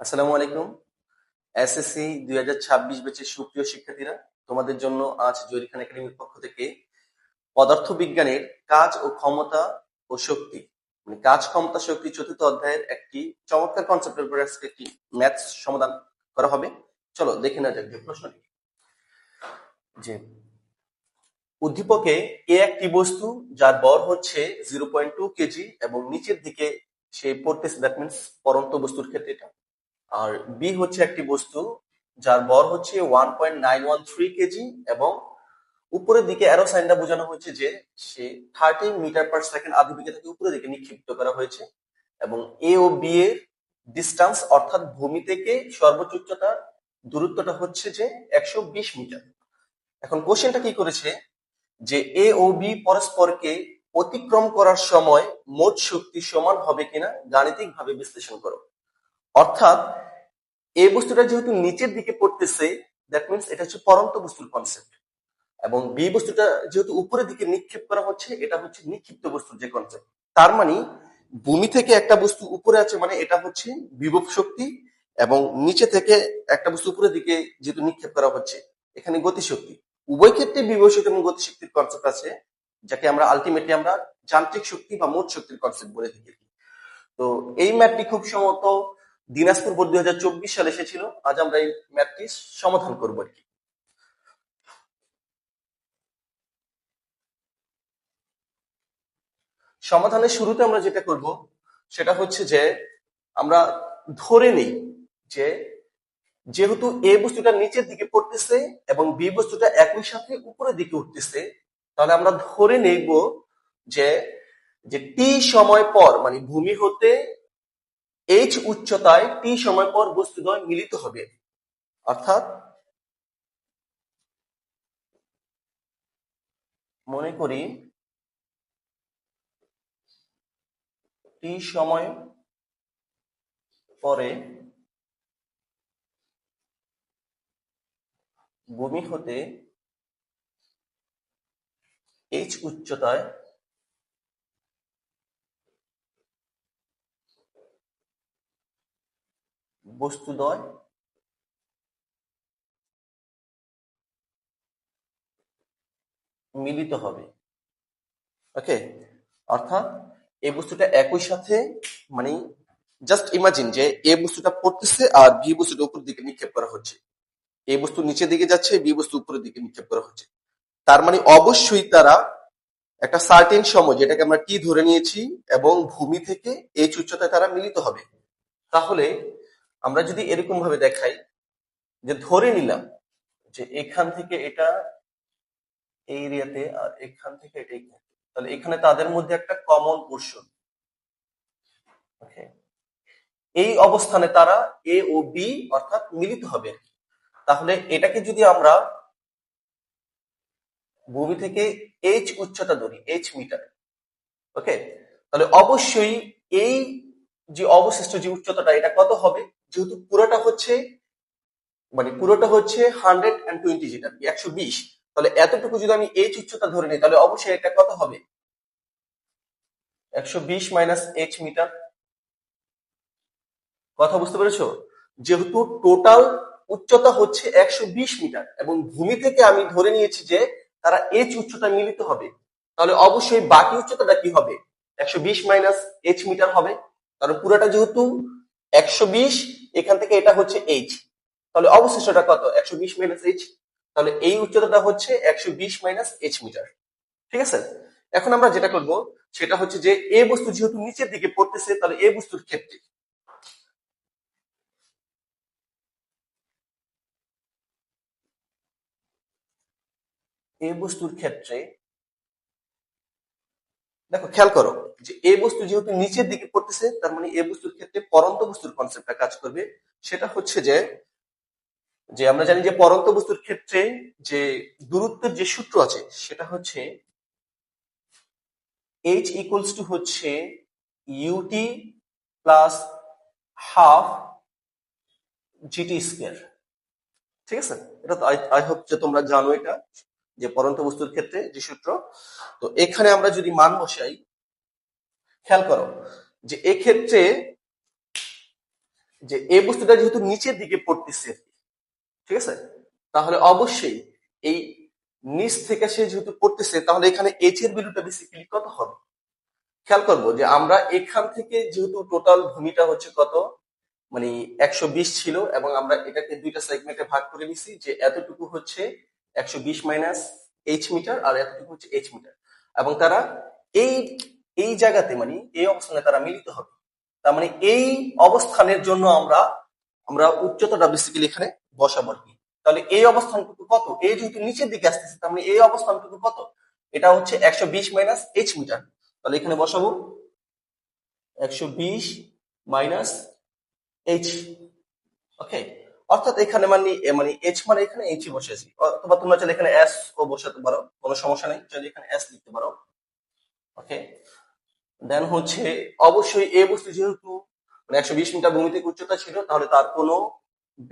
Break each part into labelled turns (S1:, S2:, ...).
S1: আসসালামু আলাইকুম। এসএসসি দুই হাজার ছাব্বিশ ব্যাচের সুপ্রিয় শিক্ষার্থীরা, তোমাদের জন্য আজ জয়ী খান একাডেমির পক্ষ থেকে পদার্থবিজ্ঞানের কাজ ও ক্ষমতা ও শক্তি মানে কাজ, ক্ষমতা, শক্তি চতুর্থ অধ্যায়ের একটি চমৎকার কনসেপ্টের উপর আজকে একটি ম্যাথ সমাধান করা হবে। চলো দেখে না যাক যে প্রশ্নটি। যে, উদ্দীপকে এ একটি বস্তু যার বর হচ্ছে জিরো পয়েন্ট টু কেজি এবং নিচের দিকে সে পড়তেছে দ্যাট মিনস পরন্ত বস্তুর ক্ষেত্রে এটা। আর বি হচ্ছে একটি বস্তু, যার বর হচ্ছে one point nine one three KG এবং উপরের দিকে অ্যারো সাইনটা বোঝানো হয়েছে যে সে থার্টি মিটার পার সেকেন্ড আধিবিকে থেকে উপরের দিকে নিক্ষিপ্ত করা হয়েছে এবং এ ও বি এর ডিস্টেন্স অর্থাৎ ভূমি থেকে সর্বোচ্চ উচ্চতা দূরত্বটা হচ্ছে যে একশো বিশ মিটার এখন কোশ্চেনটা কি করেছে? যে এ ও বি পরস্পরকে অতিক্রম করার সময় মোট শক্তি সমান হবে কিনা গাণিতিক ভাবে বিশ্লেষণ করো। অর্থাৎ এই বস্তুটা যেহেতু নিচের দিকে পড়তেছে দ্যাট মিনস এটা হচ্ছে পরন্ত বস্তুর কনসেপ্ট এবং বি বস্তুটা যেহেতু উপরের দিকে নিক্ষেপ করা হচ্ছে, এটা হচ্ছে নিক্ষিপ্ত বস্তুর যে কনসেপ্ট তার মানে ভূমি থেকে একটা বস্তু উপরে আছে মানে এটা হচ্ছে বিভব শক্তি, এবং নিচে থেকে একটা বস্তু উপরের দিকে যেহেতু নিক্ষেপ করা হচ্ছে, এখানে গতিশক্তি। উভয় ক্ষেত্রে বিভব শক্তি এবং গতিশক্তির কনসেপ্ট আছে, যাকে আমরা আলটিমেটলি আমরা যান্ত্রিক শক্তি বা মোট শক্তির কনসেপ্ট বলে থাকি। তো এই ম্যাপটি খুব সম্ভবত দিনাজপুর বোর্ড দুই হাজার চব্বিশ সালে এসেছিল আজ আমরা এই ম্যাথটি সমাধান করব আর কি। সমাধানের শুরুতে আমরা যেটা করব, সেটা হচ্ছে যে আমরা ধরে নেই যে যেহেতু এ বস্তুটা নিচের দিকে পড়তেছে এবং বি বস্তুটা একই সাথে উপরের দিকে উঠতেছে, তাহলে আমরা ধরে নেব যে যে টি সময় পর মানে ভূমি হতে এইচ উচ্চতায় টি সময় পর বস্তুদ্বয় মিলিত হবে। অর্থাৎ মনে করি টি সময় পরে ভূমি হতে এইচ উচ্চতায় বস্তুদ্বয় মিলিত হবে। ওকে? অর্থাৎ এই বস্তুটা একই সাথে মানে জাস্ট ইমাজিন যে এ বস্তুটা পড়তেছে আর বি বস্তুটা উপর দিকে নিক্ষেপ করা হচ্ছে। এ বস্তু নিচের দিকে যাচ্ছে, বি বস্তু উপরের দিকে নিক্ষেপ করা হচ্ছে। তার মানে অবশ্যই তারা একটা সার্টেন সময় যেটাকে আমরা টি ধরে নিয়েছি এবং ভূমি থেকে এই উচ্চতায় তারা মিলিত হবে। তাহলে আমরা যদি এরকম ভাবে দেখাই যে ধরে নিলাম যে এখান থেকে এটা এই এরিয়াতে আর এখান থেকে এটা এখানে, তাহলে এখানে তাদের মধ্যে একটা কমন পোর্শন এই অবস্থানে তারা এ ও বি অর্থাৎ মিলিত হবে তাহলে এটাকে যদি আমরা ভূমি থেকে এইচ উচ্চতা ধরি এইচ মিটার ওকে তাহলে অবশ্যই এই যে অবশিষ্ট যে উচ্চতাটা, এটা কত হবে? যেহেতু পুরোটা হচ্ছে মানে পুরোটা হচ্ছে হান্ড্রেড অ্যান্ড টোয়েন্টি যেটা একশো বিশ, তাহলে এতটুকু যদি আমি এইচ উচ্চতা ধরে নিই, তাহলে অবশ্যই এটা কত হবে? একশো বিশ মাইনাস এইচ মিটার কথা বুঝতে পেরেছ? যেহেতু টোটাল উচ্চতা হচ্ছে একশো বিশ মিটার এবং ভূমি থেকে আমি ধরে নিয়েছি যে তারা এইচ উচ্চতা মিলিত হবে, তাহলে অবশ্যই বাকি উচ্চতাটা কি হবে? একশো বিশ মাইনাস এইচ মিটার হবে। কারণ পুরোটা যেহেতু একশো বিশ, এখান থেকে এটা হচ্ছে এইচ তাহলে অবশিষ্টটা কত? একশো বিশ মাইনাস এইচ তাহলে এই উচ্চতাটা হচ্ছে একশো বিশ মাইনাস এইচ মিটার ঠিক আছে? এখন আমরা যেটা করব, সেটা হচ্ছে যে এ বস্তু যেহেতু নিচের দিকে পড়তেছে, তাহলে এ বস্তুর ক্ষেত্রে। এ বস্তুর ক্ষেত্রে দেখো, খেয়াল করো যে এ বস্তু যেহেতু নিচের দিকে পড়তেছে, তার মানে এ বস্তুর ক্ষেত্রে পরন্ত বস্তুর কনসেপ্টটা কাজ করবে। সেটা হচ্ছে যে যে আমরা জানি যে পরন্ত বস্তুর ক্ষেত্রে যে দূরত্বের যে সূত্র আছে, সেটা হচ্ছে এইচ ইকুয়ালস টু হচ্ছে ut plus half gt square ঠিক আছে? এটা তো আই হোপ যে তোমরা জানো এটা। যে পরন্ত বস্তুর ক্ষেত্রে যে সূত্র, তো এখানে আমরা যদি মান বসাই, খেয়াল করো যে এক্ষেত্রে যে এই বস্তুটা যেহেতু নিচের দিকে পড়তেছে, ঠিক আছে? তাহলে অবশ্যই এই নিচ থেকে সে যেহেতু পড়তেছে, তাহলে এখানে এইচ এর ভ্যালুটা বেসিক্যালি কত হবে? খেয়াল করব যে আমরা এখান থেকে যেহেতু টোটাল ভূমিটা হচ্ছে কত? মানে একশো বিশ ছিল এবং আমরা এটাকে দুইটা সেগমেন্টে ভাগ করে নিছি যে এতটুকু হচ্ছে একশো বিশ মাইনাস এইচ মিটার আর এতটুকু হচ্ছে এইচ মিটার এবং তারা এই এই জায়গাতে মানে এই অবস্থানে তারা মিলিত হবে। তার মানে এই অবস্থানের জন্য আমরা আমরা উচ্চতাটা বেসিক্যালি এখানে বসাবো আর কি। তাহলে এই অবস্থানটুকু কত? এই যেহেতু নিচের দিকে আসতেছে, তার মানে এই অবস্থানটুকু কত? এটা হচ্ছে একশো বিশ মাইনাস এইচ মিটার তাহলে এখানে বসাবো একশো বিশ মাইনাস এইচ ওকে অর্থাৎ এখানে মানে এ মানে এইচ মানে এখানে এইচ বসেছি অথবা তোমরা চাইলে এখানে এস ও বসাতে পারো, কোনো সমস্যা নেই। চাইলে এখানে এস লিখতে পারো। ওকে দেন হচ্ছে, অবশ্যই এ বস্তু যেহেতু মানে একশো বিশ মিটার ভূমি থেকে উচ্চতা ছিল, তাহলে তার কোনো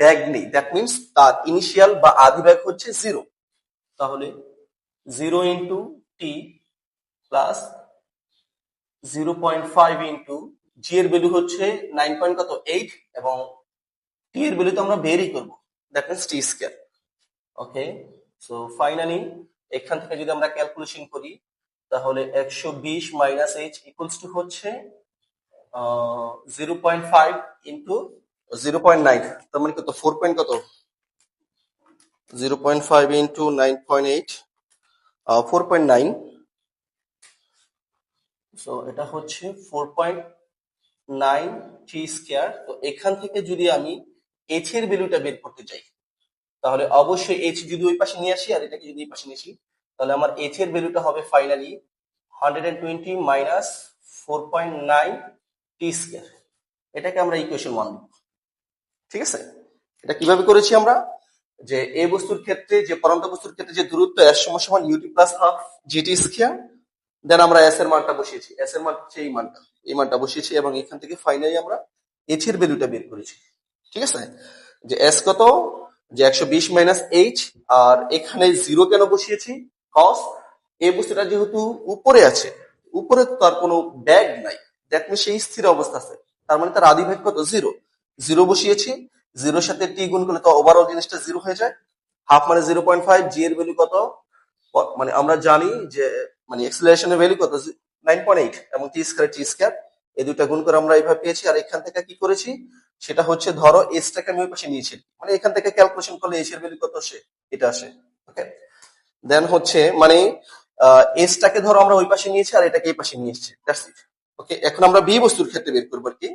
S1: ব্যাগ নেই। দ্যাট মিনস তার ইনিশিয়াল বা আদি ব্যাগ হচ্ছে জিরো তাহলে zero into T plus zero point five into G এর ভ্যালু হচ্ছে নাইন পয়েন্ট কত? এইট এবং টি এর ভ্যালু তো আমরা বেরই করব। That means T square okay so finally এখান থেকে যদি আমরা ক্যালকুলেশন করি, তাহলে একশো বিশ মাইনাস এইচ ইকুয়ালস টু হচ্ছে zero point five into zero point nine তার মানে কত? ফোর পয়েন্ট কত? Zero point five into nine point eight four point nine so এটা হচ্ছে four point nine T square তো এখান থেকে যদি আমি এইচ এর ভ্যালুটা বের করতে চাই। তাহলে অবশ্যই এইচ যদি ওই পাশে নিয়ে আসি আর এটাকে যদি এই পাশে নিয়ে আসি, তাহলে আমার এইচ এর ভ্যালুটা হবে finally hundred and twenty minus four point nine T square এটাকে আমরা ইকুয়েশন ওয়ান ঠিক আছে? এটা কীভাবে করেছি আমরা? যে এই বস্তুর ক্ষেত্রে, যে পরন্ত বস্তুর ক্ষেত্রে যে দূরত্ব সমান সমান ut plus half gt square then আমরা এস এর মানটা বসিয়েছি। এস এর মান হচ্ছে এই মানটা এই মানটা বসিয়েছি এবং এখান থেকে ফাইনালি আমরা এইচ এর ভ্যালুটা বের করেছি। ঠিক আছে? যে এস কত? যে একশো বিশ মাইনাস এইচ আর এখানে জিরো কেন বসিয়েছি? কস এই বস্তুটা যেহেতু উপরে আছে, উপরে তো তার কোনো ব্যাগ নাই। দ্যাট সেই স্থির অবস্থা আছে। তার মানে তার আদি ভাগ কত? জিরো জিরো বসিয়েছি জিরোর সাথে টি গুণ করলে তো ওভারঅল জিনিসটা জিরো হয়ে যায়। হাফ মানে জিরো পয়েন্ট ফাইভ জি এর ভ্যালু কত? মানে আমরা জানি যে মানে এক্সেলারেশনের ভ্যালু কত? নাইন পয়েন্ট এইট এবং টি স্কয়ার টি স্কয়ার এই দুইটা গুণ করে আমরা এইভাবে পেয়েছি, আর এখান থেকে কি করেছি? সেটা হচ্ছে ধরো এসটাকে আমি ওই পাশে নিয়েছি। মানে এখান থেকে ক্যালকুলেশন করলে এস এর ভ্যালু কত আসে? এটা আসে। ওকে দেন হচ্ছে মানে এসটাকে ধরো আমরা ওই পাশে নিয়েছি, আর এটাকে এই পাশে নিয়ে এসেছি। ওকে এখন আমরা বি বস্তুর ক্ষেত্রে বের করব আর কি।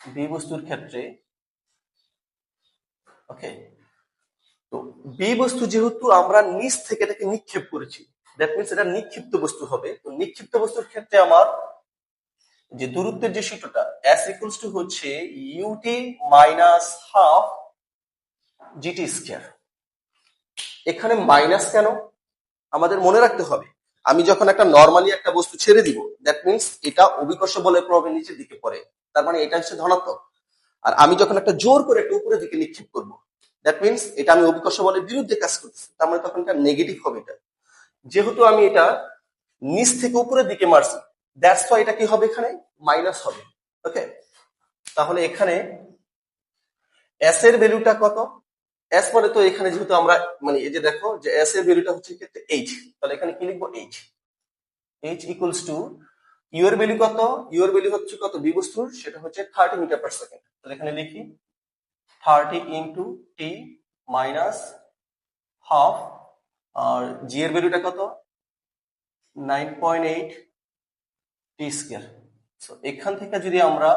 S1: বি বস্তুর ক্ষেত্রে ওকে তো বি বস্তু যেহেতু আমরা নিচ থেকে এটাকে নিক্ষেপ করেছি দ্যাট মিনস এটা নিক্ষিপ্ত বস্তু হবে। তো নিক্ষিপ্ত বস্তুর ক্ষেত্রে আমার যে দূরত্বের যে সূত্রটা এস ইকুয়ালস টু হচ্ছে ut minus half gt square এখানে মাইনাস কেন? আমাদের মনে রাখতে হবে, আমি যখন একটা নর্মালি একটা বস্তু ছেড়ে দিব দ্যাট মিনস এটা অভিকর্ষ বলের প্রভাবে নিচের দিকে পড়ে, তার মানে এটা হচ্ছে ধনাত্মক। আর আমি যখন একটা জোর করে একটা উপরের দিকে নিক্ষেপ করব দ্যাট মিনস এটা আমি অভিকর্ষ বলের বিরুদ্ধে কাজ করতেছি। তার মানে তখন এটা নেগেটিভ হবে এটা। যেহেতু আমি এটা নিচ থেকে উপরের দিকে মারছি দ্যাটস ওয়াই এটা কি হবে এখানে? মাইনাস হবে। ওকে তাহলে এখানে এস এর ভ্যালুটা কত? এস মানে তো এখানে যেহেতু আমরা মানে এই যে দেখো যে এস এর ভ্যালুটা হচ্ছে ক্ষেত্রে এইচ তাহলে এখানে কি লিখব? এইচ এইচ ইকুয়ালস টু ইউর ভ্যালু কত? ইউর ভ্যালু হচ্ছে কত? বি বস্তুর সেটা হচ্ছে থার্টি মিটার পার সেকেন্ড তাহলে এখানে লিখি thirty into T minus half, আর জি এর ভ্যালুটা কত? Nine point eight T square. So এখান থেকে যদি আমরা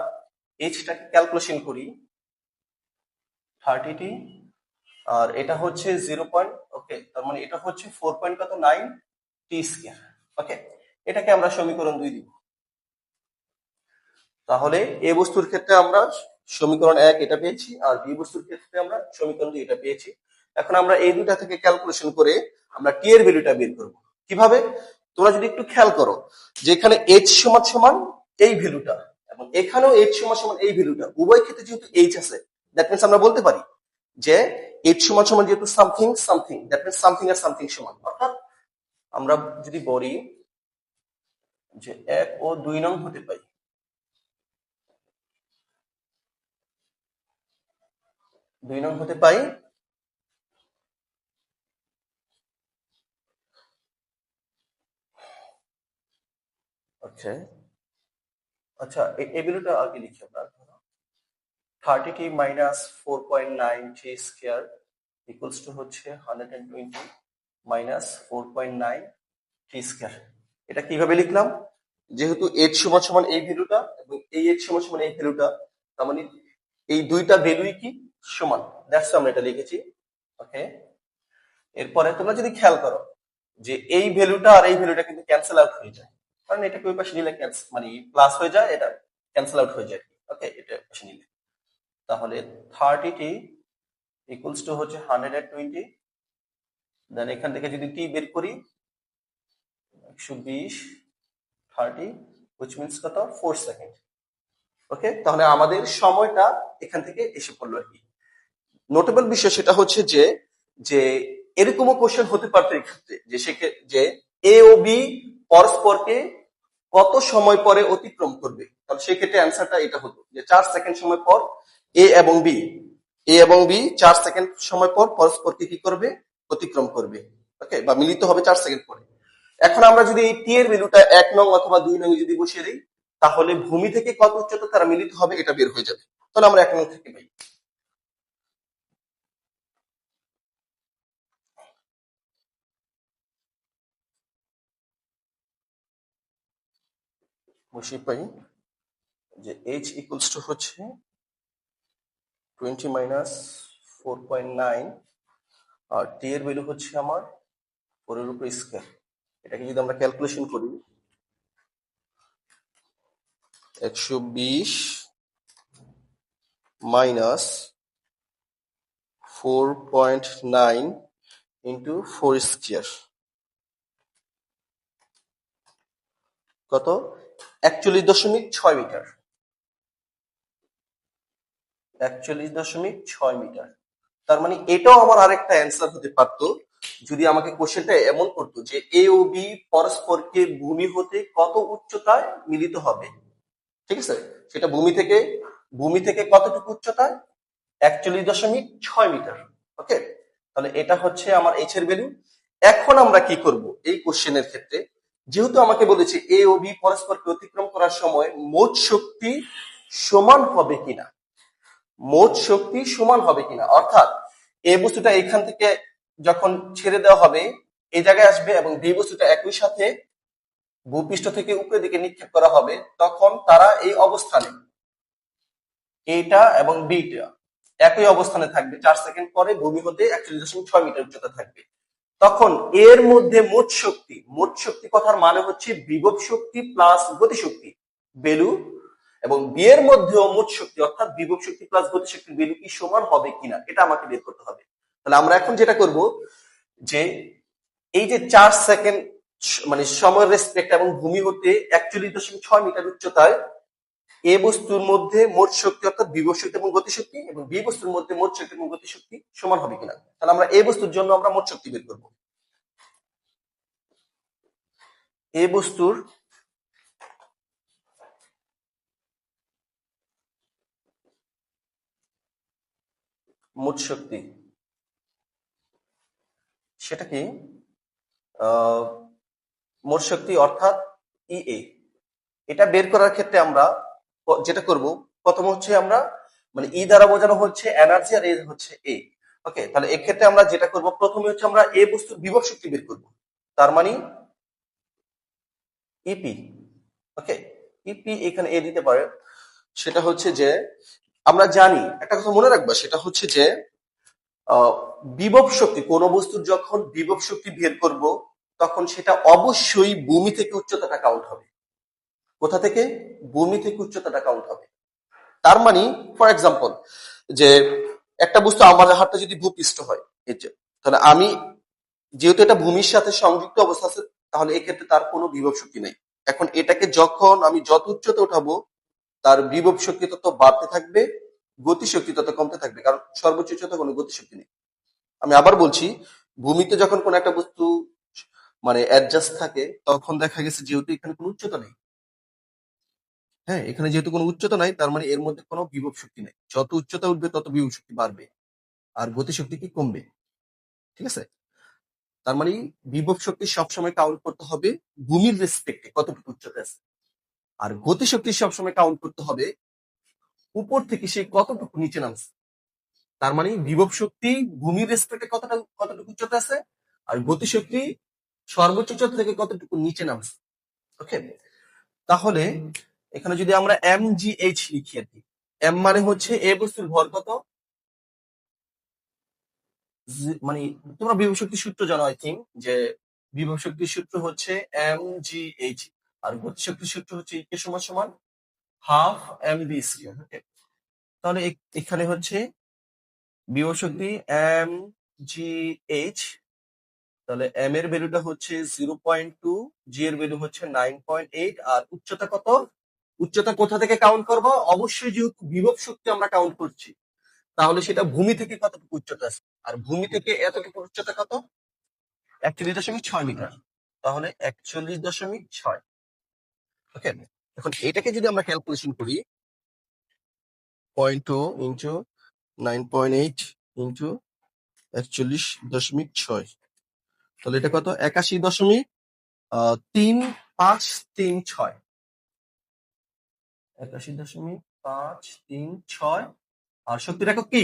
S1: এইচটাকে ক্যালকুলেশন করি, থার্টি টি, আর এটা হচ্ছে জিরো পয়েন্ট ওকে তার মানে এটা হচ্ছে ফোর পয়েন্ট কত? নাইন টি স্কোয়ার ওকে এটাকে আমরা সমীকরণ দুই দিব। তাহলে এ বস্তুর ক্ষেত্রে আমরা সমীকরণ এক এটা পেয়েছি, আর বি বস্তুর ক্ষেত্রে আমরা সমীকরণ দুই এটা পেয়েছি। এখন আমরা এই দুটা থেকে ক্যালকুলেশন করে আমরা টি এর ভ্যালুটা বের করব। কীভাবে? তোমরা যদি একটু খেয়াল করো যে এখানে এইচ সমান সমান এই ভ্যালুটা এবং এখানেও এইচ সমান সমান এই ভ্যালুটা উভয় ক্ষেত্রে যেহেতু এইচ আছে দ্যাট মিনস আমরা বলতে পারি যে এইচ সমান সমান যেহেতু something something that means something R something সমান। অর্থাৎ আমরা যদি বলি যে এক ও দুই নং হতে পাই দুই নং হতে পাই। আচ্ছা। এ- এই ভ্যালুটা আগে লিখি আমরা thirty T minus four point nine three square equals to হচ্ছে hundred and twenty minus four point nine three square এটা কীভাবে লিখলাম? যেহেতু এইচ সমান সমান এই ভ্যালুটা এবং এই এইচ সমান সমান এই ভ্যালুটা, তার মানে এই দুইটা ভ্যালুই কি? সমান। দ্যাটস আমরা এটা লিখেছি। ওকে এরপরে তোমরা যদি খেয়াল করো যে এই ভ্যালুটা আর এই ভ্যালুটা কিন্তু ক্যান্সেল আউট হয়ে যায়। কারণ এটাকে ওই পাশে নিলে cancel- মানে প্লাস হয়ে যায়, এটা ক্যান্সেল আউট হয়ে যায়। ওকে এটা পাশে নিলে। তাহলে থার্টি টি ইকুয়ালস টু হচ্ছে হান্ড্রেড অ্যান্ড টোয়েন্টি দেন এখান থেকে যদি টি বের করি, একশো বিশ থার্টি উইচ মিনস কত? ফোর সেকেন্ড ওকে তাহলে আমাদের সময়টা এখান থেকে এসে পড়ল আর কি। নোটেবল বিষয় সেটা হচ্ছে যে যে এরকমও কোশ্চেন হতে পারতো এই ক্ষেত্রে যে সেকে, যে এ ও বি পরস্পরকে কত সময় পরে অতিক্রম করবে? তাহলে সেক্ষেত্রে অ্যান্সারটা এটা হতো, যে চার সেকেন্ড সময় পর এ এবং বি এ এবং বি চার সেকেন্ড সময় পর পরস্পরকে কি করবে? অতিক্রম করবে। ওকে বা মিলিত হবে চার সেকেন্ড পরে। এখন আমরা যদি এই টি এর ভ্যালুটা এক নং অথবা দুই নং যদি বসিয়ে দিই, তাহলে ভূমি থেকে কত উচ্চতা তারা মিলিত হবে এটা বের হয়ে যাবে। তাহলে আমরা এক নং থেকে পাই। বসিয়ে পাই যে এইচ ইকুয়ালস টু হচ্ছে twenty minus four point nine আর টি এর ভ্যালু হচ্ছে আমার ফোরের উপর স্কোয়ার এটাকে যদি আমরা ক্যালকুলেশন করি, একশো বিশ minus four point nine into four square কত? একচল্লিশ দশমিক ছয় মিটার। একচল্লিশ দশমিক ছয় মিটার। তার মানে এটাও আমার আরেকটা অ্যান্সার হতে পারতো, যদি আমাকে কোশ্চেনটা এমন করতো যে এ ও বি পরস্পরকে ভূমি হতে কত উচ্চতায় মিলিত হবে? ঠিক আছে? সেটা ভূমি থেকে ভূমি থেকে কতটুকু উচ্চতায়? একচল্লিশ দশমিক ছয় মিটার। ওকে তাহলে এটা হচ্ছে আমার এইচ এর ভ্যালু এখন আমরা কি করব এই কোশ্চেনের ক্ষেত্রে? যেহেতু আমাকে বলেছে এ ও বি পরস্পরকে অতিক্রম করার সময় মোট শক্তি সমান হবে কিনা? মোট শক্তি সমান হবে কিনা? অর্থাৎ এ বস্তুটা এখান থেকে যখন ছেড়ে দেওয়া হবে এই জায়গায় আসবে এবং বি বস্তুটা একই সাথে ভূপৃষ্ঠ থেকে উপরের দিকে নিক্ষেপ করা হবে, তখন তারা এই অবস্থানে এইটা এবং বিটা একই অবস্থানে থাকবে। চার সেকেন্ড পরে ভূমি হতে একচল্লিশ দশমিক ছয় মিটার উচ্চতা থাকবে। তখন এর মধ্যে মোট শক্তি মোট শক্তি কথার মানে হচ্ছে বিভব শক্তি প্লাস গতিশক্তি, বেলু, এবং বিয়ের মধ্যেও মোট শক্তি, অর্থাৎ বিভব শক্তি প্লাস গতিশক্তির বেলু কি সমান হবে কিনা, এটা আমাকে বের করতে হবে। তাহলে আমরা এখন যেটা করব যে এই যে চার সেকেন্ড মানে সময়ের রেসপেক্ট এবং ভূমি হতে একচল্লিশ দশমিক ছয় মিটার উচ্চতায় এ বস্তুর মধ্যে মোট শক্তি অর্থাৎ বিভব শক্তি এবং গতিশক্তি এবং বি বস্তুর মধ্যে মোট শক্তি এবং গতিশক্তি সমান হবে কিনা? তাহলে আমরা এ বস্তুর জন্য আমরা মোট শক্তি বের করব। এ বস্তুর মোট শক্তি সেটা কি মোট শক্তি অর্থাৎ ইএ এটা বের করার ক্ষেত্রে আমরা যেটা করব, প্রথম হচ্ছে আমরা মানে ই দ্বারা বোঝানো হচ্ছে এনার্জি আর এ হচ্ছে এ ওকে তাহলে এক্ষেত্রে আমরা যেটা করব, প্রথমে হচ্ছে আমরা এ বস্তুর বিভব শক্তি বের করব। তার মানে ইপি ওকে ইপি এখানে এ দিতে পারে, সেটা হচ্ছে যে, আমরা জানি, একটা কথা মনে রাখবা, সেটা হচ্ছে যে বিভব শক্তি, কোন বস্তুর যখন বিভব শক্তি বের করব, তখন সেটা অবশ্যই ভূমি থেকে উচ্চতাটা কাউন্ট হবে। কোথা থেকে? ভূমি থেকে উচ্চতাটা কাউন্ট হবে। তার মানে ফর এক্সাম্পল যে একটা বস্তু আমার হাতটা যদি ভূপৃষ্ঠ হয় যে, তাহলে আমি যেহেতু এটা ভূমির সাথে সংযুক্ত অবস্থা আছে, তাহলে এক্ষেত্রে তার কোনো বিভব শক্তি নেই। এখন এটাকে যখন আমি যত উচ্চতা উঠাবো, তার বিভব শক্তি তত বাড়তে থাকবে গতিশক্তি তত কমতে থাকবে, কারণ সর্বোচ্চ উচ্চতা কোনো গতিশক্তি নেই। আমি আবার বলছি, ভূমিতে যখন কোনো একটা বস্তু মানে অ্যাডজাস্ট থাকে, তখন দেখা গেছে যেহেতু এখানে কোনো উচ্চতা নেই হ্যাঁ এখানে যেহেতু কোনো উচ্চতা নাই, তার মানে এর মধ্যে কোনো বিভব শক্তি নেই। যত উচ্চতা উঠবে, তত বিভব শক্তি বাড়বে। আর গতিশক্তি কি কমবে? ঠিক আছে? তার মানে বিভব শক্তি সবসময় কাউন্ট করতে হবে ভূমির রেসপেক্টে কতটুকু উচ্চতা আছে। আর গতিশক্তি সবসময় কাউন্ট করতে হবে উপর থেকে সে কতটুকু নিচে নামছে। তার মানে বিভব শক্তি ভূমির রেসপেক্টে কতটা, কতটুকু উচ্চতা আছে, আর গতিশক্তি সর্বোচ্চ উচ্চতা থেকে কতটুকু নিচে নামছে। ওকে তাহলে এখানে যদি আমরা এম জি এইচ লিখি আর কি এম মানে হচ্ছে এ বস্তুর ভর কত? মানে তোমরা বিভব শক্তি সূত্র জানো আই থিঙ্ক যে বিভব শক্তির সূত্র হচ্ছে এম জি এইচ আর গতি শক্তির সূত্র হচ্ছে কে সমান সমান হাফ এম বি স্কয়ার তাহলে এখানে হচ্ছে বিভব শক্তি এম জি এইচ তাহলে এম এর ভ্যালুটা হচ্ছে জিরো পয়েন্ট টু জি এর ভ্যালু হচ্ছে নাইন পয়েন্ট এইট আর উচ্চতা কত? উচ্চতা কোথা থেকে কাউন্ট করব? অবশ্যই যেহেতু বিভব শক্তি আমরা কাউন্ট করছি, তাহলে সেটা ভূমি থেকে কতটুকু উচ্চতা আছে? আর ভূমি থেকে এতটুকু উচ্চতা কত? একচল্লিশ দশমিক ছয় মিটার। তাহলে একচল্লিশ দশমিক ছয়। ওকে এখন এটাকে যদি আমরা ক্যালকুলেশন করি point two into nine point eight into একচল্লিশ দশমিক ছয়। তাহলে এটা কত? একাশি দশমিক তিন পাঁচ তিন ছয়। একাশি দশমিক পাঁচ তিন ছয়। আর শক্তির একক কি?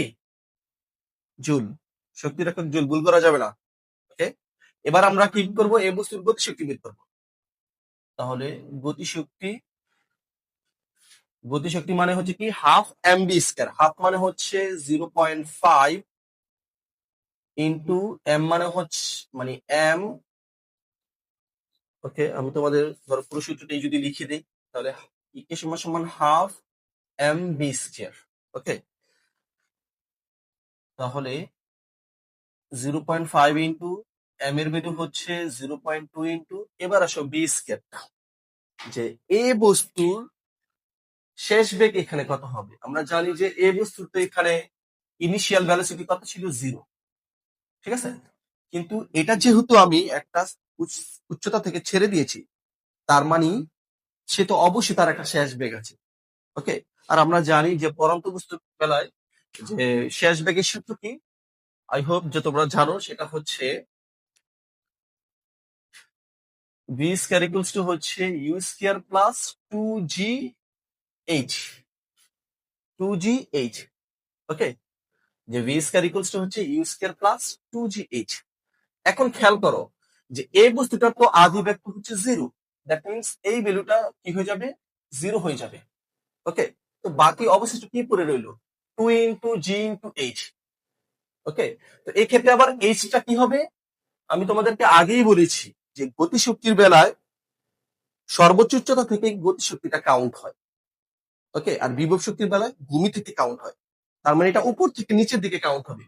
S1: জুল। শক্তির একক জুল, ভুল করা যাবে না। ওকে এবার আমরা কি করব? এই বস্তুর গতিশক্তি বের করব। তাহলে গতিশক্তি গতিশক্তি মানে হচ্ছে কি? Half M V square. Half মানে হচ্ছে zero point five into M মানে হচ্ছে মানে এম। ওকে আমি তোমাদের, ধরো পুরো সূত্রটি যদি লিখে দিই, তাহলে ইকে সমান সমান half M V square okay তাহলে zero point five into M এর ভ্যালু হচ্ছে জিরো পয়েন্ট টু ইন্টু এবার আসো বি স্কয়ারটা যে এ বস্তুর শেষ বেগ এখানে কত হবে? আমরা জানি যে এ বস্তুর তো এখানে ইনিশিয়াল ভ্যালোসিটি কত ছিল? জিরো ঠিক আছে? কিন্তু এটা যেহেতু আমি একটা উচ্চ- উচ্চতা থেকে ছেড়ে দিয়েছি, তার মানে সে তো অবশ্যই তার একটা শেষ বেগ আছে। ওকে আর আমরা জানি যে পরন্ত বস্তুর বেলায় যে শেষ বেগের সূত্র কি? আই হোপ যে তোমরা জানো, সেটা হচ্ছে ভি স্কয়ার ইকুয়ালস টু হচ্ছে U square plus two G H two G H okay যে ভি স্কয়ার ইকুয়ালস টু হচ্ছে U square plus two G H এখন খেয়াল করো যে এই বস্তুটার তো আদি ভেক্টর হচ্ছে জিরো দ্যাট মিনস এই ভ্যালুটা কি হয়ে যাবে? জিরো হয়ে যাবে। ওকে তো বাকি অবশিষ্ট কি পড়ে রইল? Two into G into H okay তো এই ক্ষেত্রে আবার এইচটা কি হবে? আমি তোমাদেরকে আগেই বলেছি যে গতিশক্তির বেলায় সর্বোচ্চ উচ্চতা থেকে গতিশক্তিটা কাউন্ট হয়। ওকে আর বিভব শক্তির বেলায় ভূমি থেকে কাউন্ট হয়। তার মানে এটা উপর থেকে নিচের দিকে কাউন্ট হবে।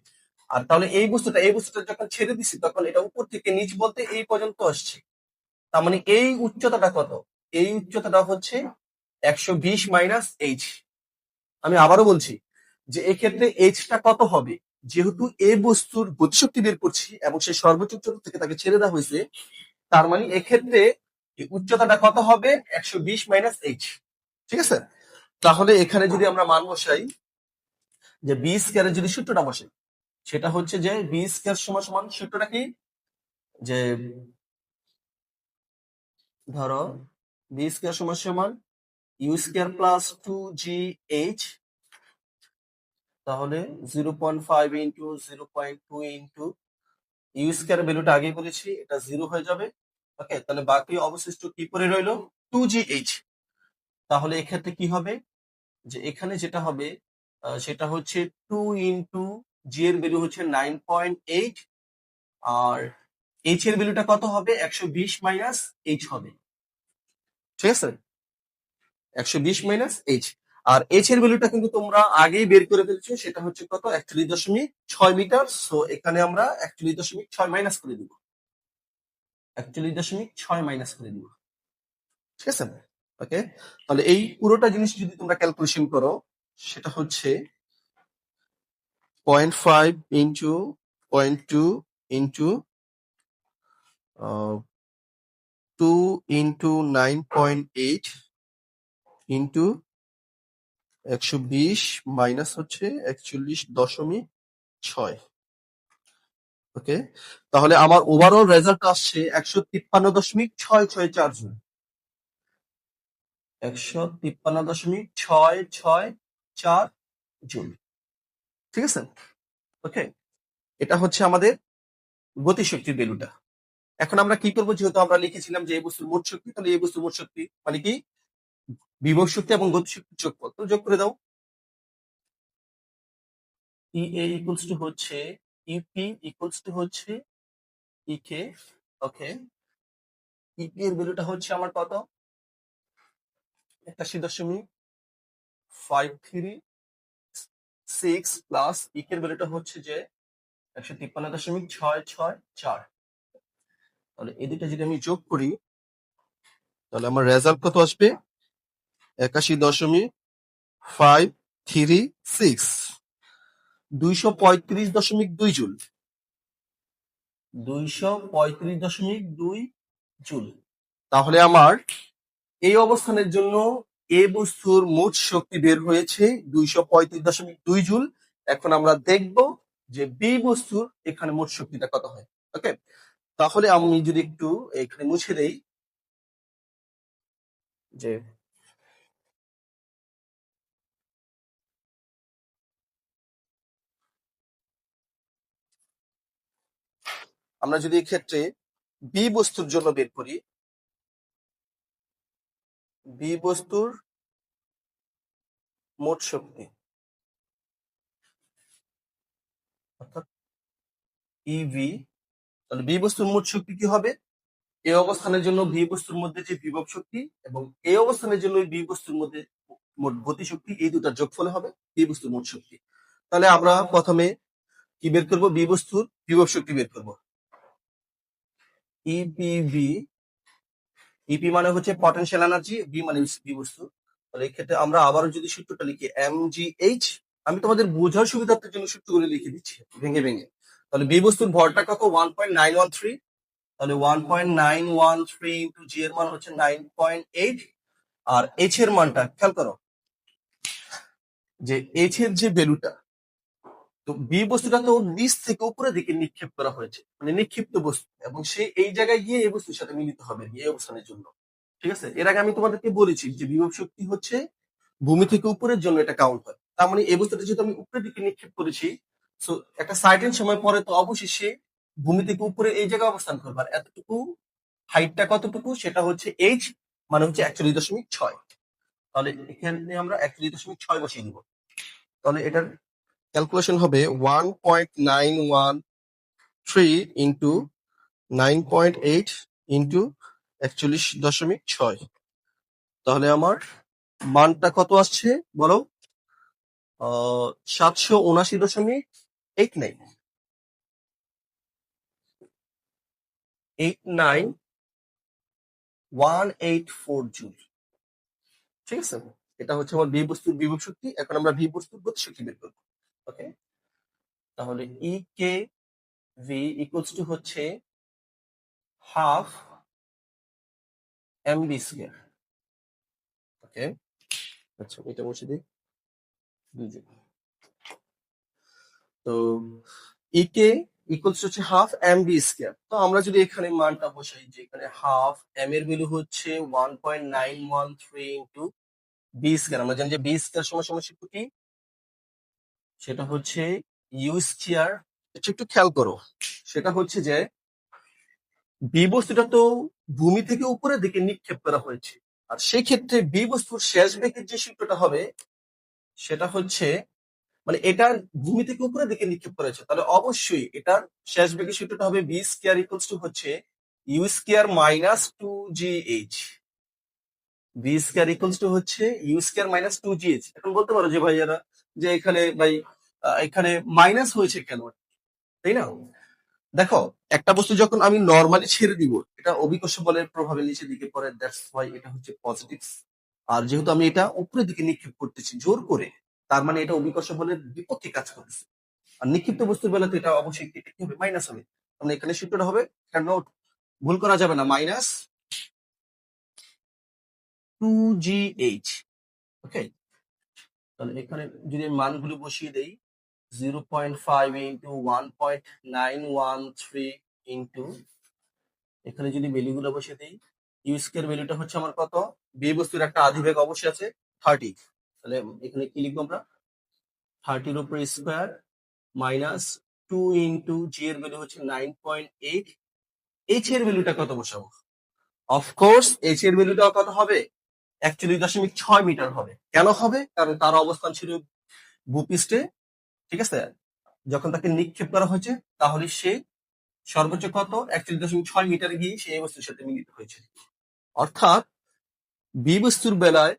S1: আর তাহলে এই বস্তুটা এই বস্তুটা যখন ছেড়ে দিছি, তখন এটা উপর থেকে নিচ বলতে এই পর্যন্ত আসছে। তার মানে এই উচ্চতাটা কত? এই উচ্চতাটা হচ্ছে একশো বিশ মাইনাস এইচ আমি আবারও বলছি যে এক্ষেত্রে এইচটা কত হবে? যেহেতু এ বস্তুর গতিশক্তি বের করছি এবং সেই সর্বোচ্চ উচ্চতা থেকে তাকে ছেড়ে দেওয়া হয়েছে, তার মানে এক্ষেত্রে উচ্চতাটা কত হবে? একশো বিশ মাইনাস এইচ ঠিক আছে? তাহলে এখানে যদি আমরা মান বসাই, যে বি স্কয়ারের যদি সূত্রটা বসে, সেটা হচ্ছে যে বি স্কয়ার সমান সমান সূত্রটা কি? যে ধরো বি স্কয়ার সমান সমান U square plus two G H তাহলে zero point five into zero point two into U square ভ্যালুটা আগে বলেছি এটা জিরো হয়ে যাবে। ওকে তাহলে বাকি অবশিষ্ট কি পড়ে রইল? টু জি এইচ তাহলে এক্ষেত্রে কি হবে? যে এখানে যেটা হবে সেটা হচ্ছে টু ইন্টু জি এর ভ্যালু হচ্ছে নাইন পয়েন্ট এইট আর এইচ এর ভ্যালুটা কত হবে? একশো বিশ মাইনাস এইচ হবে। ঠিক আছে? একশো বিশ মাইনাস এইচ আর এইচ এর ভ্যালুটা কিন্তু তোমরা আগেই বের করে ফেলছো, সেটা হচ্ছে কত? একচল্লিশ দশমিক ছয় মিটার সো এখানে আমরা একচল্লিশ দশমিক ছয় মাইনাস করে দিব। একচল্লিশ দশমিক ছয় মাইনাস করে দিব। ঠিক আছে? ওকে তাহলে এই পুরোটা জিনিস যদি তোমরা ক্যালকুলেশন করো, সেটা হচ্ছে point five into point two into
S2: two into nine point eight into একশো বিশ মাইনাস হচ্ছে একচল্লিশ দশমিক ছয়। ওকে তাহলে আমার ওভারঅল রেজাল্ট আসছে একশো তিপ্পান্ন দশমিক ছয় ছয় চার জুল একশো তিপ্পান্ন দশমিক ছয় ছয় চার জুল ঠিক আছে? ওকে এটা হচ্ছে আমাদের গতিশক্তির ভ্যালুটা এখন আমরা কি করব? যেহেতু আমরা লিখেছিলাম যে এই বস্তুর মোট শক্তি, তাহলে এই বস্তুর মোট শক্তি মানে কি? বিভব শক্তি এবং গতিশক্তির যোগফল। তো যোগ করে দাও। ই এ ইকুয়ালস টু হচ্ছে ইপি ইকুয়ালস টু হচ্ছে ইকে ওকে ইপি এর ভ্যালুটা হচ্ছে আমার কত? একাশি দশমিক ফাইভ থ্রি সিক্স প্লাস ইকের ভ্যালুটা হচ্ছে যে একশো তিপ্পান্ন দশমিক ছয় ছয় চার। তাহলে এই দুটো যদি আমি যোগ করি, তাহলে আমার রেজাল্ট কত আসবে? একাশি দশমিক ফাইভ থ্রি সিক্স দুইশো পঁয়ত্রিশ দশমিক দুই জুল। দুইশো পঁয়ত্রিশ দশমিক দুই জুল। তাহলে আমার এই অবস্থানের জন্য এ বস্তুর মোট শক্তি বের হয়েছে দুইশো পঁয়ত্রিশ দশমিক দুই জুল। এখন আমরা দেখব যে বি বস্তুর এখানে মোট শক্তিটা কত হয়। তাহলে আমি যদি একটু এখানে মুছে দেই। যে আমরা যদি এক্ষেত্রে বি বস্তুর জন্য বের করি। বি বস্তুর মোট শক্তি। অর্থাৎ ইভি তাহলে বি বস্তুর মোট শক্তি কি হবে? এ অবস্থানের জন্য বি বস্তুর মধ্যে যে বিভব শক্তি এবং এই অবস্থানের জন্য বি বস্তুর মধ্যে মোট গতি শক্তি, এই দুটার যোগফলে হবে বি বস্তুর মোট শক্তি। তাহলে আমরা প্রথমে কি বের করব? বি বস্তুর বিভব শক্তি বের করব। ইপিভি ইপি মানে হচ্ছে পটেনশিয়াল এনার্জি বি মানে বি বস্তু। তাহলে এই ক্ষেত্রে আমরা আবারও যদি সূত্রটা লিখি এম জি এইচ আমি তোমাদের বোঝার সুবিধার্থের জন্য সূত্রগুলো লিখে দিচ্ছি, ভেঙে ভেঙে। তাহলে বি বস্তুর ভরটা কত one point nine one three তাহলে one point nine one three into G এর মান হচ্ছে নাইন পয়েন্ট এইট আর এইচ এর মানটা খেয়াল করো, যে এইচ এর যে ভ্যালুটা তো বি বস্তুটা তো নিচ থেকে উপরের দিকে নিক্ষেপ করা হয়েছে মানে নিক্ষিপ্ত বস্তু, এবং সে এই জায়গায় গিয়ে এই বস্তুর সাথে মিলিত হবে এই অবস্থানের জন্য। ঠিক আছে? এর আগে আমি তোমাদেরকে বলেছি যে বিভব শক্তি হচ্ছে ভূমি থেকে উপরের জন্য এটা কাউন্ট হয়। তার মানে এই বস্তুটা যেহেতু আমি উপরের দিকে নিক্ষেপ করেছি সো একটা সার্টেন সময় পরে তো অবশেষে ভূমি থেকে উপরে এই জায়গায় অবস্থান করবে। আর এতটুকু হাইটটা কতটুকু সেটা হচ্ছে এইচ মানে হচ্ছে একচল্লিশ দশমিক ছয়। তাহলে এখানে আমরা একচল্লিশ দশমিক ছয় বসিয়ে দিব তাহলে এটার ক্যালকুলেশন হবে one point nine one three into nine point eight into একচল্লিশ দশমিক ছয়। তাহলে আমার মানটা কত আসছে বলো? সাতশো উনাশি দশমিক ওয়ান এইট ফোর জুল ঠিক আছে? এটা হচ্ছে আমার বস্তুর বিভব শক্তি। এখন আমরা ভি বস্তুর গতি শক্তি বের করব। ওকে তাহলে E K V equals to হচ্ছে half M V square okay আচ্ছা এটা বসে দিই। দুজন তো ই কে ইকুয়ালস হচ্ছে হাফ এম বি স্কোয়ার তো আমরা যদি এখানে মানটা বসাই যে এখানে হাফ এম এর ভ্যালু হচ্ছে one point nine one three into V square আমরা জানি যে বি স্কোয়ার সময় সময় সূত্র কি? সেটা হচ্ছে ইউ স্কোয়ার এটা একটু খেয়াল করো। সেটা হচ্ছে যে বি বস্তুটা তো ভূমি থেকে উপরের দিকে নিক্ষেপ করা হয়েছে। আর সেই ক্ষেত্রে বি বস্তুর শেষ বেগের যে সূত্রটা হবে, সেটা হচ্ছে এটার ভূমি থেকে উপরের দিকে নিক্ষেপ করেছে। তাহলে অবশ্যই এটার শেষ বেগে সূত্রটা হবে বি স্কোয়ার ইকুয়ালস টু হচ্ছে U square minus two G H V square equals to হচ্ছে U square minus two G H এখন বলতে পারো যে ভাইয়ারা, যে এখানে ভাই এখানে মাইনাস হয়েছে কেন? তাই না? দেখো, একটা বস্তু যখন আমি নর্মালি ছেড়ে দিব, এটা অভিকর্ষ বলের প্রভাবে নিচের দিকে পড়ে দ্যাটস ওয়াই এটা হচ্ছে পজিটিভ আর যেহেতু আমি এটা উপরের দিকে নিক্ষেপ করতেছি, জোর করে তার মানে এটা অভিকর্ষ বলের বিপক্ষে কাজ করতেছে। আর নিক্ষিপ্ত বস্তুর বেলাতে এটা অবশ্যই কি হবে? মাইনাস হবে। মানে এখানে সূত্রটা হবে কেন ভুল করা যাবে না। Minus two G H okay তাহলে এখানে যদি মানগুলো বসিয়ে দেই zero point five into one point nine one three into এখানে যদি ভ্যালুগুলো বসিয়ে দিই ইউ স্কোয়ার ভ্যালুটা হচ্ছে আমার কত? বি বস্তুর একটা আধিবেগ অবশ্যই আছে থার্টি তাহলে এখানে কি লিখব আমরা? থার্টির উপরে square minus two into G এর ভ্যালু হচ্ছে নাইন পয়েন্ট এইট এইচ এর ভ্যালুটা কত বসাবো? অফকোর্স এইচ এর ভ্যালুটা কত হবে? একচল্লিশ দশমিক ছয় মিটার হবে। কেন হবে? কারণ তার অবস্থান ছিল ভূপৃষ্ঠে, ঠিক আছে? যখন তাকে নিক্ষেপ করা হয়েছে, তাহলে সে সর্বোচ্চ কত? একচল্লিশ দশমিক ছয় মিটার গিয়ে সেই বস্তুর সাথে মিলিত হয়েছে। অর্থাৎ, বি বস্তুর বেলায়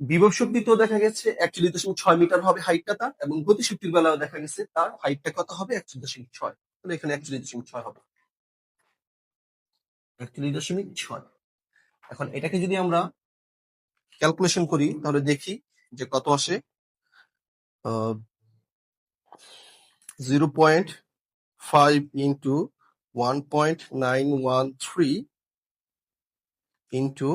S2: বিভব শক্তি তো দেখা গেছে, একচল্লিশ দশমিক ছয় মিটার হবে হাইটটা তার, এবং গতিশক্তির বেলায় দেখা গেছে তার হাইটটা কত হবে? একচল্লিশ দশমিক ছয়। তাহলে এখানে একচল্লিশ দশমিক ছয় হবে। একচল্লিশ দশমিক ছয়। এখন এটাকে যদি আমরা ক্যালকুলেশন করি, তাহলে দেখি যে কত আসে? Zero point five into one point nine one three into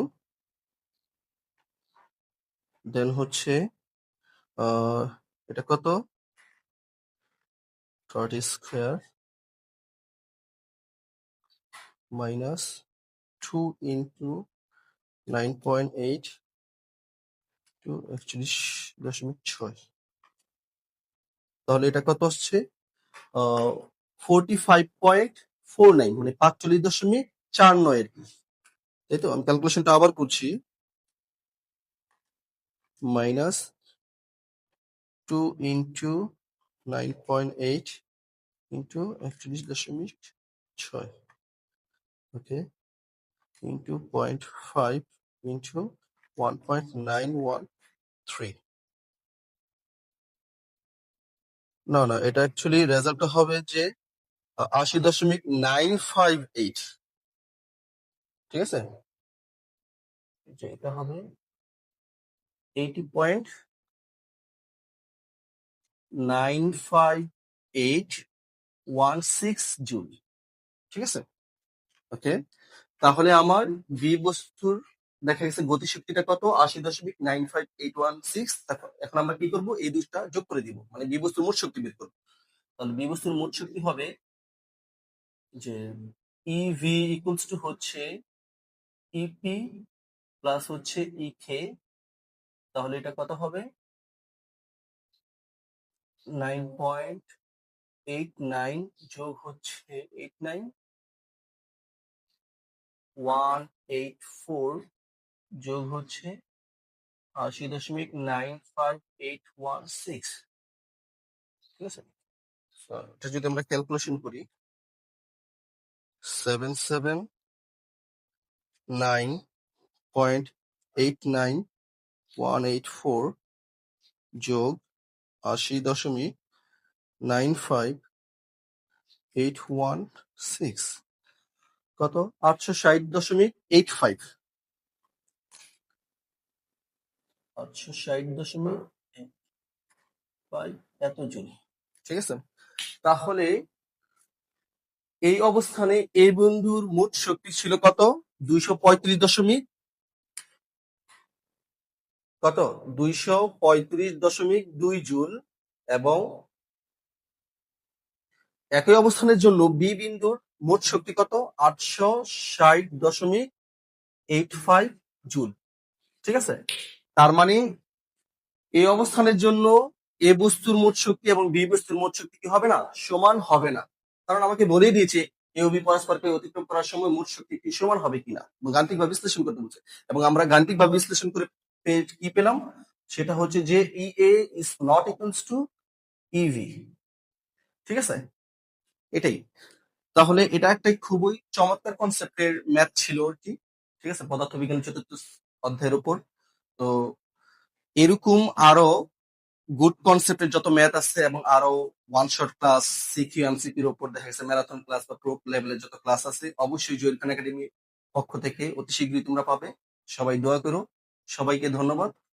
S2: then হচ্ছে এটা কত? Thirty square minus two into nine point eight two একচল্লিশ দশমিক ছয়। তাহলে এটা কত আসছে? Forty five point four nine মানে পাঁচচল্লিশ দশমিক চার নয় আর কি। তাই তো? আমি ক্যালকুলেশনটা আবার করছি। Minus two into nine point eight into একচল্লিশ দশমিক ছয় okay into point five into one point nine one three না না এটা অ্যাকচুয়ালি রেজাল্টটা হবে যে আশি দশমিক নাইন ফাইভ এইট ঠিক আছে? এটা হবে eighty point nine five eight one six joule ঠিক আছে? ওকে তাহলে আমার বি বস্তুর দেখা গেছে গতিশক্তিটা কত? আশি দশমিক nine five eight one six এখন আমরা কি করব? এই দুটা যোগ করে দিব মানে বি বস্তুর মোট শক্তি বের করব। তাহলে বি বস্তুর মোট শক্তি হবে যে ইভি ইকুয়ালস টু হচ্ছে ইপি প্লাস হচ্ছে ইকে তাহলে এটা কত হবে? নাইন পয়েন্ট এইট নাইন যোগ হচ্ছে eight nine. One eight four যোগ হচ্ছে আশি দশমিক nine five eight one six. ঠিক আছে? এটা যদি আমরা ক্যালকুলেশন করি seven seven nine point eight nine one eight four যোগ আশি দশমিক nine five eight one six কত? আটশো ষাট দশমিক এইট ফাইভ আটশো ষাট দশমিক ফাইভ এত জুল ঠিক আছে? তাহলে এই অবস্থানে এই বন্ধুর মোট শক্তি ছিল কত? দুইশো পঁয়ত্রিশ দশমিক কত? দুইশো জুল এবং একই অবস্থানের জন্য বি বিন্দুর মোট শক্তি কত? আটশো ষাট দশমিক এইট ফাইভ জুল। ঠিক আছে? তার মানে এই অবস্থানের জন্য এ বস্তুর মোট শক্তি এবং বি বস্তুর মোট শক্তি কি হবে না? সমান হবে না। কারণ আমাকে বলেই দিয়েছে এ বি পরস্পরকে অতিক্রম করার সময় মোট শক্তি কি সমান হবে কিনা? গাণিতিক ভাবে বিশ্লেষণ করতে বলছে। এবং আমরা গাণিতিক ভাবে বিশ্লেষণ করে কি পেলাম? সেটা হচ্ছে যে E A is not equals to EV ঠিক আছে? এটাই। তাহলে এটা একটা খুবই চমৎকার কনসেপ্টের ম্যাথ ছিল আর কি। ঠিক আছে? পদার্থবিজ্ঞান চতুর্থ অধ্যায়ের উপর। তো এরকম আরও গুড কনসেপ্টের যত ম্যাথ আছে এবং আরও ওয়ান শট ক্লাস সিকিউ এমসিকিউর উপর দেখা গেছে ম্যারাথন ক্লাস বা প্রো লেভেলের যত ক্লাস আছে, অবশ্যই জুয়েল খান একাডেমির পক্ষ থেকে অতি শীঘ্রই তোমরা পাবে। সবাই দোয়া করো। সবাইকে ধন্যবাদ।